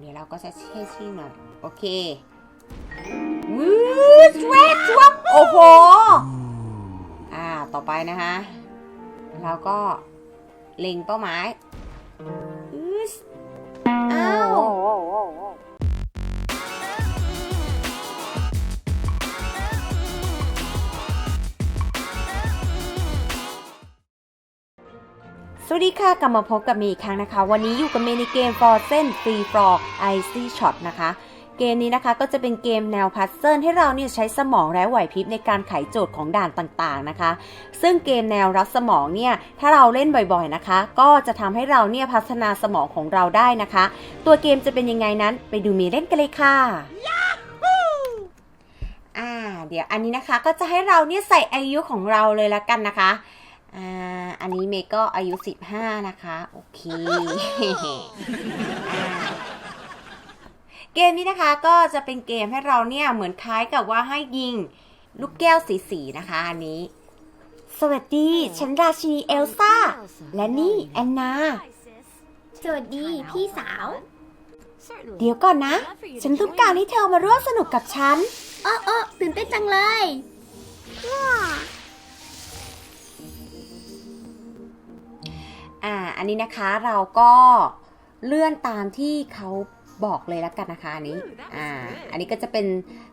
เดี๋ยวเราก็จะให้ชิมหน่อย โอเควู้สวทชวับโอ้โห อ่า ต่อไปนะคะ เราก็เล็งเป้าหมาย สวัสดีค่ะ กลับมาพบกับเมย์อีกครั้งนะคะ วันนี้อยู่กับเมย์ในเกม f o r z e n Free For Icy Shot นะคะ เกมนี้นะคะก็จะเป็นเกมแนวพัซเซิลให้เราเนี่ยใช้สมองและไหวพริบในการไขโจทย์ของด่านต่างๆนะคะ ซึ่งเกมแนวรัดสมองเนี่ยถ้าเราเล่นบ่อยๆนะคะ ก็จะทำให้เราเนี่ยพัฒนาสมองของเราได้นะคะ ตัวเกมจะเป็นยังไงนั้นไปดูเมย์เล่นกันเลยค่ะอ่าเดี๋ยวอันนี้นะคะก็จะให้เราเนี่ยใส่อายุของเราเลยละกันนะคะ อ่า อันนี้เมย์ก็อายุ 15 นะคะ โอเคอ่าเกมนี้นะคะก็จะเป็นเกมให้เราเนี่ยเหมือนคล้ายกับว่าให้ยิงลูกแก้วสีๆนะคะอันนี้ สวัสดี ฉันราชินีเอลซ่า และนี่แอนนา สวัสดีพี่สาว เดี๋ยวก่อนนะ ฉันต้องการให้เธอมาร่วมสนุกกับฉันเออเออตื่นเต้นจังเลย ว้า อ่า อันนี้นะคะเราก็เลื่อนตามที่เขาบอกเลยแล้วกันนะคะอันนี้ อ่า อันนี้ก็จะเป็น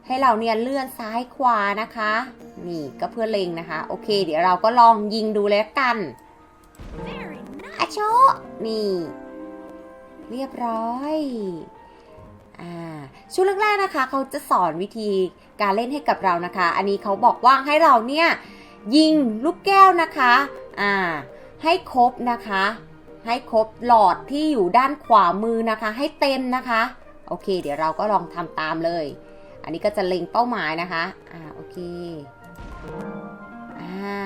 ให้เราเนี่ยเลื่อนซ้ายขวานะคะ นี่ก็เพื่อเล็งนะคะ โอเค เดี๋ยวเราก็ลองยิงดูเลยละกันอาโชะนี่ เรียบร้อย อ่า ช่วงแรกๆนะคะ เขาจะสอนวิธีการเล่นให้กับเรานะคะ อันนี้เขาบอกว่าให้เราเนี่ยยิงลูกแก้วนะคะ อ่า ให้ครบนะคะ ให้ครบหลอดที่อยู่ด้านขวามือนะคะ ให้เต็มนะคะ โอเค เดี๋ยวเราก็ลองทำตามเลย อันนี้ก็จะเล็งเป้าหมายนะคะ อ่า โอเค อ่า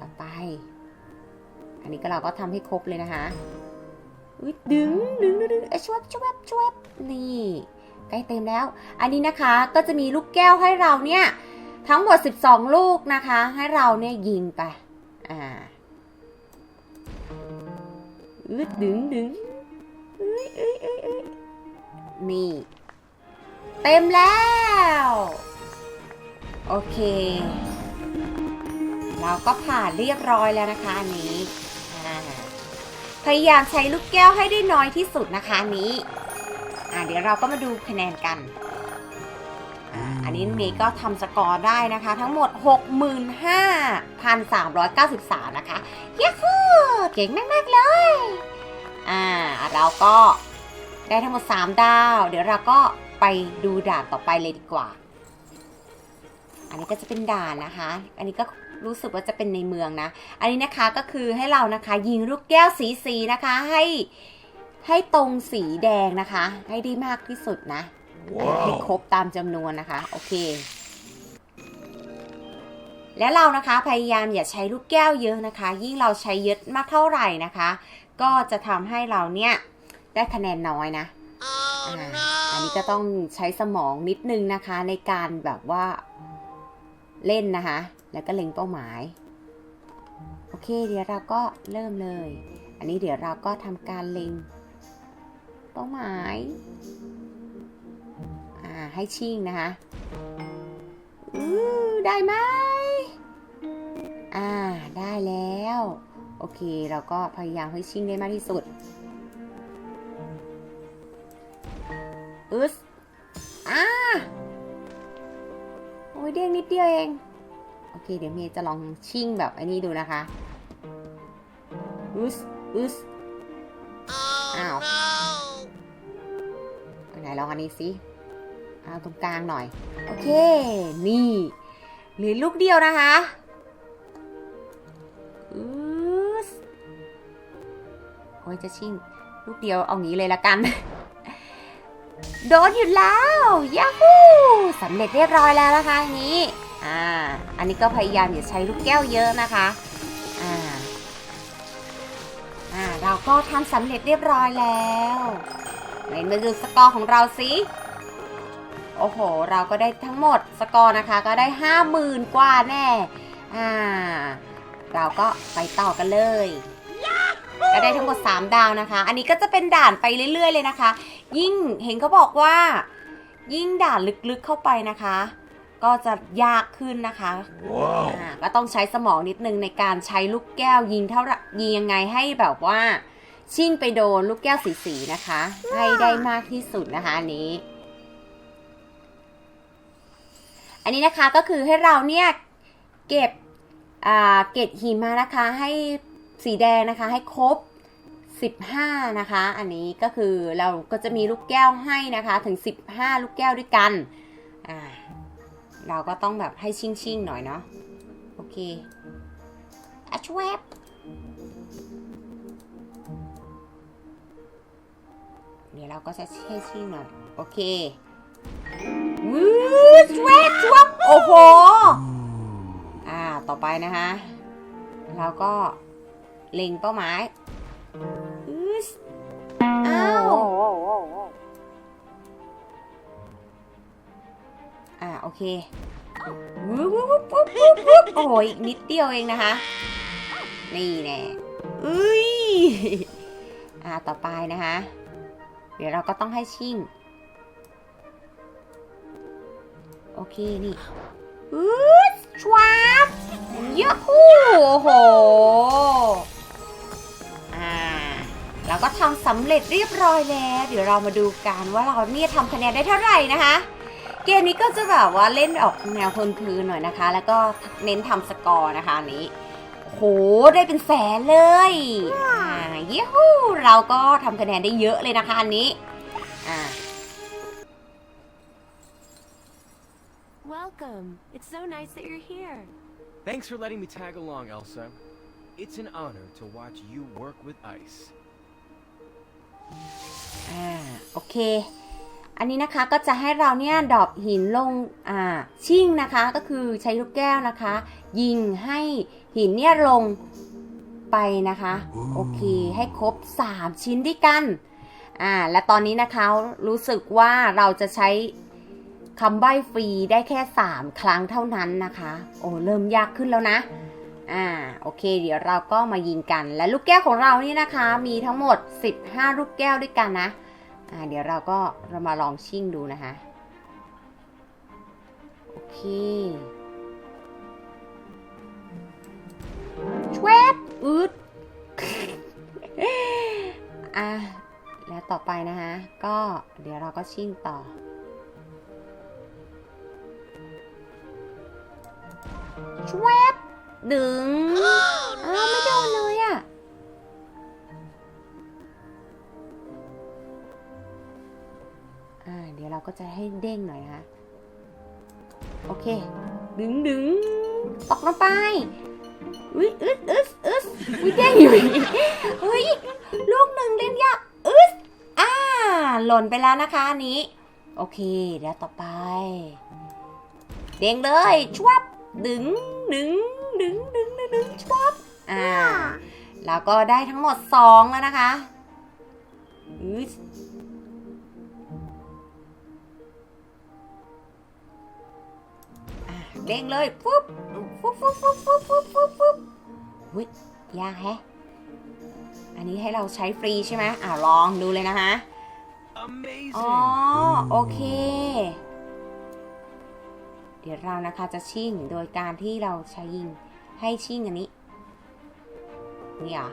ต่อไป อันนี้ก็เราก็ทำให้ครบเลยนะคะอุ๊ยดึงดึงดึงดึงเอชวบชวบชวบนี่ใกล้เต็มแล้ว อันนี้นะคะก็จะมีลูกแก้วให้เราเนี่ย ทั้งหมด 12 ลูกนะคะ ให้เราเนี่ยยิงไป อ่าอึดดึงดึงเอ้ยเอ้ยเอ้ยเอ้ยนี่ เต็มแล้ว โอเค เราก็ผ่านเรียบร้อยแล้วนะคะอันนี้อ่าพยายามใช้ลูกแก้วให้ได้น้อยที่สุดนะคะอันนี้ อ่าเดี๋ยวเราก็มาดูคะแนนกัน อ่าอันนี้ก็ทำสกอร์ได้นะคะ ทั้งหมด 65,393 นะคะย้ฮู้เก่งมาก ๆ เลย อ่า เราก็ได้ทั้งหมด 3 ดาว เดี๋ยวเราก็ไปดูด่านต่อไปเลยดีกว่า อันนี้ก็จะเป็นด่านนะคะ อันนี้ก็รู้สึกว่าจะเป็นในเมืองนะ อันนี้นะคะก็คือให้เรานะคะยิงลูกแก้วสีสีนะคะให้ให้ตรงสีแดงนะคะ ให้ได้มากที่สุดนะ ให้ครบตามจำนวนนะคะ โอเค แล้วเรานะคะพยายามอย่าใช้ลูกแก้วเยอะนะคะ ยิ่งเราใช้เยอะมากเท่าไหร่นะคะ ก็จะทำให้เราเนี่ยได้คะแนนน้อยนะอ่าอันนี้ก็ต้องใช้สมองนิดนึงนะคะ ในการแบบว่าเล่นนะคะ แล้วก็เล็งเป้าหมาย โอเค เดี๋ยวเราก็เริ่มเลย อันนี้เดี๋ยวเราก็ทำการเล็งเป้าหมาย อ่าให้ชิ่งนะคะอือได้ไหมอ่าได้แล้ว โอเคเราก็พยายามให้ชิ่งได้มากที่สุดอึสอ่าโอ้ยเด้งนิดเดียวเอง โอเค เดี๋ยวเมย์จะลองชิ่งแบบไอ้นี้ดูนะคะอึสอึสอ้าวไหนลองอันนี้สิ เอาตรงกลางหน่อย โอเค นี่เหลือลูกเดียวนะคะอืสโอ้ยจะชิ่ง ลูกเดียวเอางี้เลยละกัน โดนอยู่แล้วยาฮูสำเร็จเรียบร้อยแล้วนะคะอันนี้ อ่า อันนี้ก็พยายามอย่าใช้ลูกแก้วเยอะนะคะ อ่า อ่า เราก็ทำสำเร็จเรียบร้อยแล้วไหนมาดูสกอร์ของเราสิ โอ้โห เราก็ได้ทั้งหมดสกอร์นะคะ ก็ได้ห้าหมื่นกว่าแน่ อ่า เราก็ไปต่อกันเลยฮูก็ได้ทั้งหมด 3 ดาวนะคะ อันนี้ก็จะเป็นด่านไปเรื่อย ๆ เลยนะคะ ยิ่งเห็นเขาบอกว่า ยิ่งด่านลึกๆเข้าไปนะคะ ก็จะยากขึ้นนะคะ Wow. อ่าก็ต้องใช้สมองนิดนึงในการใช้ลูกแก้วยิงเท่าไหร่ยิงยังไงให้แบบว่า ชิ่งไปโดนลูกแก้วสีๆนะคะ ให้ได้มากที่สุดนะคะอันนี้ นนี้นะคะก็คือให้เราเนี่ยเก็บเกล็ดหิมานะคะให้สีแดงนะคะให้ครบ 15 นะคะ อันนี้ก็คือเราก็จะมีลูกแก้วให้นะคะถึง 15 ลูกแก้วด้วยกันเราก็ต้องแบบให้ชิ่งๆหน่อยเนาะโอเคอะชวบเดี๋ยวเราก็จะให้ชิ่งหน่อยโอเค วืดแวบชวบโอ้โห อ่า ต่อไปนะคะเราก็เล็งเป้าหมายอืสอ้าวอ่า โอเควืบวืบวืบวืบวืบวืบโอ้โหอีกนิดเดียวเองนะคะ นี่แน่อุ้ย อ่า ต่อไปนะคะ เดี๋ยวเราก็ต้องให้ชิ่ง โอเค นี่อืดชวาบยะฮูโอ้โห อ่า เราก็ทำสำเร็จเรียบร้อยแล้ว เดี๋ยวเรามาดูกันว่าเราเนี่ยทำคะแนนได้เท่าไหร่นะคะ เกมนี้ก็จะแบบว่าเล่นออกแนวพื้นหน่อยนะคะ แล้วก็เน้นทำสกอร์นะคะนี้โห ได้เป็นแสนเลยอ่าเย้ฮูเราก็ทำคะแนนได้เยอะเลยนะคะอันนี้ อ่า Welcome. It's so nice that you're here. Thanks for letting me tag along, Elsa. It's an honor to watch you work with ice. อ่าโอเค อันนี้นะคะก็จะให้เราเนี่ยดรอปหินลงอ่าชิ่งนะคะก็คือใช้ลูกแก้วนะคะ ยิงให้หินเนี่ยลงไปนะคะ โอเคให้ครบ 3 ชิ้นด้วยกันอ่าและตอนนี้นะคะรู้สึกว่าเราจะใช้ คำใบ้ฟรีได้แค่ 3 ครั้งเท่านั้นนะคะ โอ้เริ่มยากขึ้นแล้วนะ อ่าโอเค เดี๋ยวเราก็มายิงกัน และลูกแก้วของเรานี่นะคะ มีทั้งหมด 15 ลูกแก้วด้วยกันนะ อ่าเดี๋ยวเราก็เรามาลองชิ่งดูนะคะโอเคชวบอืดอะแล้วต่อไปนะคะ ก็เดี๋ยวเราก็ชิ่งต่อ ชวบดึงอ้าวไม่โดนเลยอะอ่าเดี๋ยวเราก็จะให้เด้งหน่อยนะคะโอเค ดึงดึงตกลงไปอุ้ยอึดอึดอึดอุ้ยเด้งอยู่เฮ้ยลูกหนึ่งเล่นยากอึดอ่า หล่นไปแล้วนะคะอันนี้ โอเค เดี๋ยวต่อไป เด้งเลยชวับ ดึงดึงดึงดึงดึงดึงชวับอ่า แล้วก็ได้ทั้งหมดสองแล้วนะคะอึดเด้งเลยปุ๊บปุ๊บปุ๊บปุ๊บปุ๊บปุ๊บปุ๊บปุ๊บวิยากแฮะ อันนี้ให้เราใช้ฟรีใช่ไหมอ่าลองดูเลยนะคะ Amazing! อ๋อ โอเค เดี๋ยวเรานะคะจะชิ่งโดยการที่เราใช้ยิงให้ชิ่งอันนี้ นี่เหรอ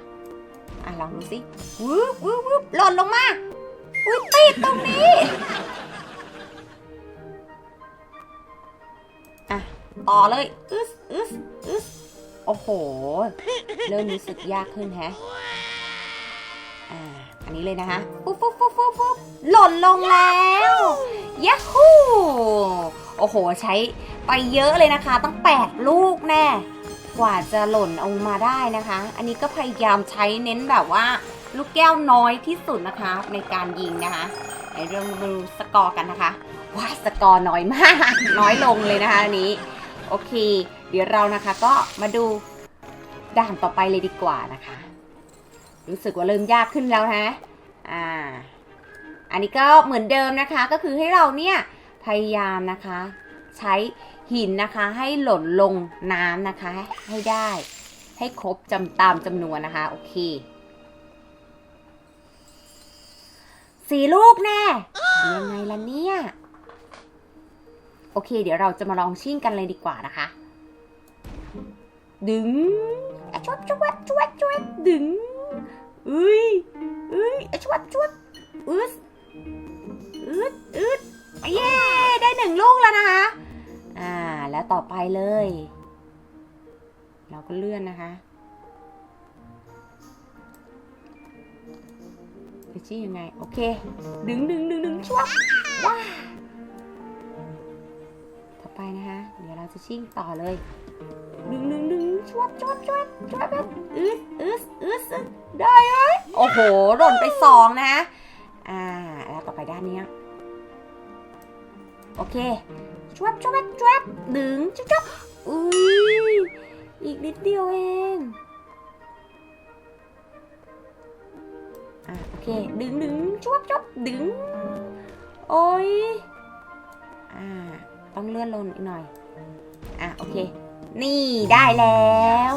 อะลองดูสิวืบวืบวืบหล่นลงมาอุ้ยติดตรงนี้ อะ ต่อเลยอึสอึสอึสโอ้โห เริ่มรู้สึกยากขึ้นแฮะ อันนี้เลยนะคะปุ๊บปุ๊บปุ๊บปุ๊บปุ๊บหล่นลงแล้วย a ฮูโอ้โห ใช้ไปเยอะเลยนะคะ ตั้ง 8 ลูกแน่ กว่าจะหล่นออกมาได้นะคะ อันนี้ก็พยายามใช้เน้นแบบว่า ลูกแก้วน้อยที่สุดนะคะ ในการยิงนะคะเดี๋ยวเรามาดูสกอร์กันนะคะว้าสกอร์น้อยมาก น้อยลงเลยนะคะอันนี้ โอเค เดี๋ยวเรานะคะก็มาดูด่านต่อไปเลยดีกว่านะคะ รู้สึกว่าเริ่มยากขึ้นแล้วนะอ่า อันนี้ก็เหมือนเดิมนะคะ ก็คือให้เราเนี่ยพยายามนะคะ ใช้หินนะคะ ให้หล่นลงน้ำนะคะ ให้ได้ ให้ครบจำตามจำนวนนะคะ โอเคสี่ลูกแน่ยังไงล่ะเนี่ย โอเค เดี๋ยวเราจะมาลองชิ่งกันเลยดีกว่านะคะ ดึงชวบชวบชวบชวบดึง อุ้ยอุ้ยชวบชวบอึดอึดอึดเย้ได้หนึ่งลูกแล้วนะคะ อ่า แล้วต่อไปเลย เราก็เลื่อนนะคะจะชี้ยังไง โอเค ดึงดึงดึงดึงชวบว้า ไปนะคะ เดี๋ยวเราจะชิ่งต่อเลยดึงดึงดึงชวบชวบชวบชวบแบบอึดอึดอึดอึดได้ไหมโอ้โหหล่นไปสองนะอ่าแล้วต่อไปด้านนี้โอเคชวบชวบชวบดึงชวบชวบอุ้ยอีกนิดเดียวเองอะโอเคดึงดึงชวบชวบดึงโอ้ยอ่า ต้องเลื่อนลงอีกหน่อย อะ โอเค นี่ได้แล้ว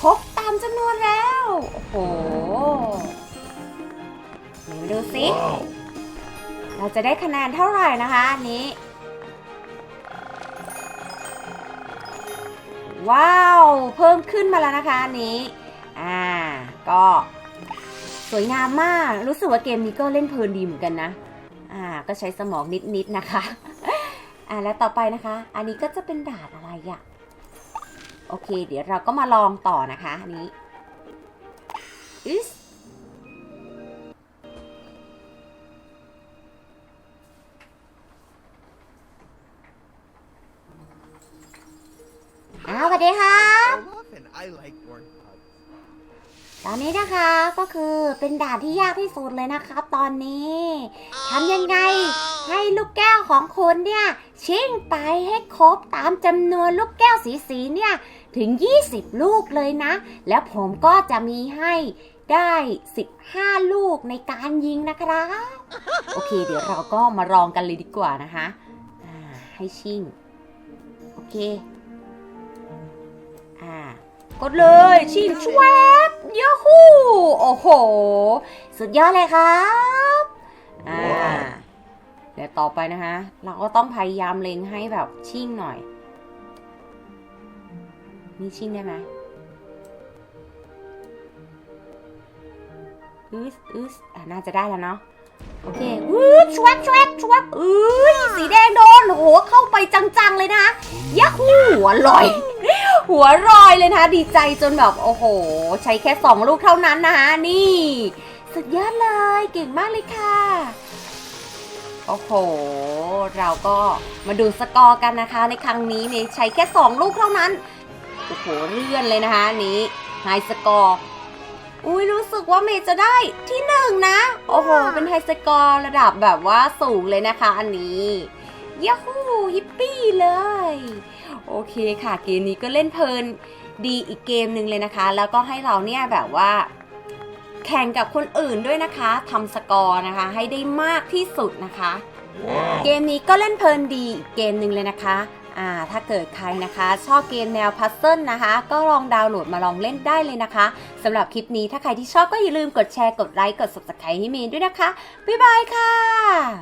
ครบตามจำนวนแล้ว โอ้โหมาดูสิ เราจะได้คะแนนเท่าไหร่นะคะอันนี้ ว้าว เพิ่มขึ้นมาแล้วนะคะอันนี้ อ่า ก็สวยงามมาก รู้สึกว่าเกมนี้ก็เล่นเพลินดีเหมือนกันนะ อ่า ก็ใช้สมองนิดๆนะคะ อ่าแล้วต่อไปนะคะ อันนี้ก็จะเป็นดาดอะไรอะโอเค เดี๋ยวเราก็มาลองต่อนะคะ อันนี้อิส นนี้นะคะก็คือเป็นด่านที่ยากที่สุดเลยนะครับตอนนี้ทำยังไงให้ลูกแก้วของคุณเนี่ยชิ่งไปให้ครบตามจำนวนลูกแก้วสีสีๆเนี่ยถึง 20 ลูกเลยนะ แล้วผมก็จะมีให้ได้ 15 ลูกในการยิงนะครับโอเค เดี๋ยวเราก็มาลองกันเลยดีกว่านะคะอ่าให้ชิ่งโอเคอ่า กดเลยชิงชวบยาฮูโอ้โห สุดยอดเลยครับอ่าเดี๋ยวต่อไปนะคะ เราก็ต้องพยายามเล็งให้แบบชิ่งหน่อย นี่ชิ่งได้ไหมอึสอึสอะน่าจะได้แล้วเนาะโอเควูดชวบชวบชวบเอ้ยสีแดงโดนโอ้โหเข้าไปจังๆเลยนะยาฮูหัวลอย หัวรอยเลยนะคะดีใจจนแบบโอ้โห ใช้แค่สองลูกเท่านั้นนะคะนี่ สุดยอดเลยเก่งมากเลยค่ะ โอ้โห เราก็มาดูสกอร์กันนะคะในครั้งนี้เนี่ยใช้แค่สองลูกเท่านั้นโอ้โหเลื่อนเลยนะคะนนี้ไฮสกอร์อุ้ยรู้สึกว่าเมย์จะได้ที่หนึ่งนะ โอ้โห เป็นไฮสกอร์ระดับแบบว่าสูงเลยนะคะ อันนี้ยาฮูฮิปปี้เลย โอเคค่ะเกมนี้ก็เล่นเพลินดีอีกเกมหนึ่งเลยนะคะ แล้วก็ให้เราเนี่ยแบบว่าแข่งกับคนอื่นด้วยนะคะทำสกอร์นะคะ ให้ได้มากที่สุดนะคะ เกมนี้ก็เล่นเพลินดีอีกเกมหนึ่งเลยนะคะอ่าถ้าเกิดใครนะคะ ชอบเกมแนวพัซเซิลนะคะ ก็ลองดาวน์โหลดมาลองเล่นได้เลยนะคะสำหรับคลิปนี้ถ้าใครที่ชอบก็อย่าลืมกดแชร์กดไลค์กด subscribe ให้เมย์ด้วยนะคะ บ๊ายบายค่ะ